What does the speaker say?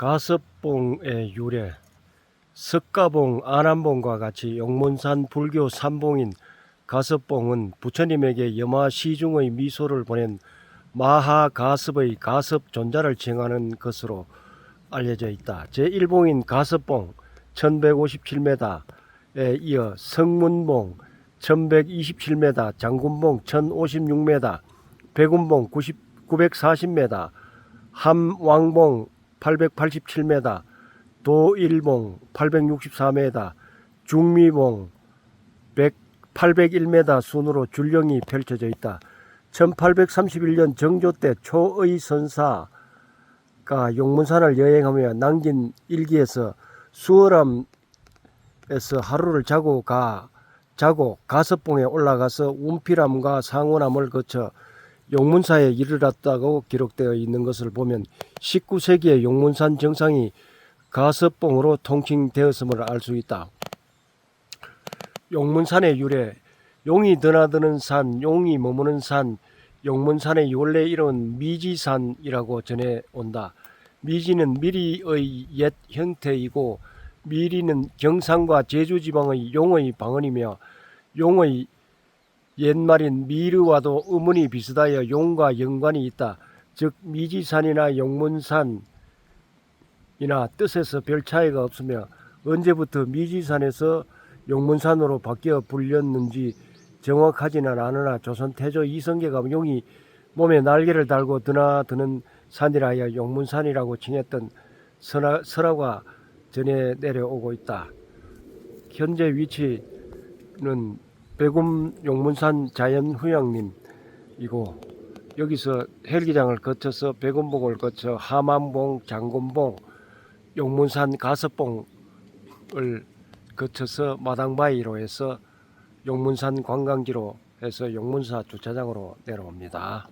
가섭봉의 유래 석가봉, 안암봉과 같이 용문산 불교 삼봉인 가섭봉은 부처님에게 염화 시중의 미소를 보낸 마하가섭의 가섭 존자를 칭하는 것으로 알려져 있다. 제1봉인 가섭봉 1157m에 이어 성문봉 1127m, 장군봉 1056m, 백운봉 90, 940m, 함왕봉 887m, 도일봉 864m, 중미봉 100, 801m 순으로 줄령이 펼쳐져 있다. 1831년 정조 때 초의 선사가 용문산을 여행하며 남긴 일기에서 수월함에서 하루를 자고 가 자고 가섭봉에 올라가서 운피람과 상원암을 거쳐 용문사에 이르렀다고 기록되어 있는 것을 보면 19세기의 용문산 정상이 가섭봉으로 통칭되었음을 알 수 있다. 용문산의 유래 용이 드나드는 산, 용이 머무는 산, 용문산의 원래 이름은 미지산이라고 전해온다. 미지는 미리의 옛 형태이고 미리는 경상과 제주지방의 용의 방언이며 용의 옛말인 미르와도 음운이 비슷하여 용과 연관이 있다. 즉 미지산이나 용문산이나 뜻에서 별 차이가 없으며 언제부터 미지산에서 용문산으로 바뀌어 불렸는지 정확하지는 않으나 조선 태조 이성계가 용이 몸에 날개를 달고 드나드는 산이라 하여 용문산이라고 칭했던 설화, 설화가 전해 내려오고 있다. 현재 위치는 백움 용문산 자연휴양림이고 여기서 헬기장을 거쳐서 백운봉을 거쳐 하만봉, 장군봉, 용문산 가섭봉을 거쳐서 마당바위로 해서 용문산 관광지로 해서 용문사 주차장으로 내려옵니다.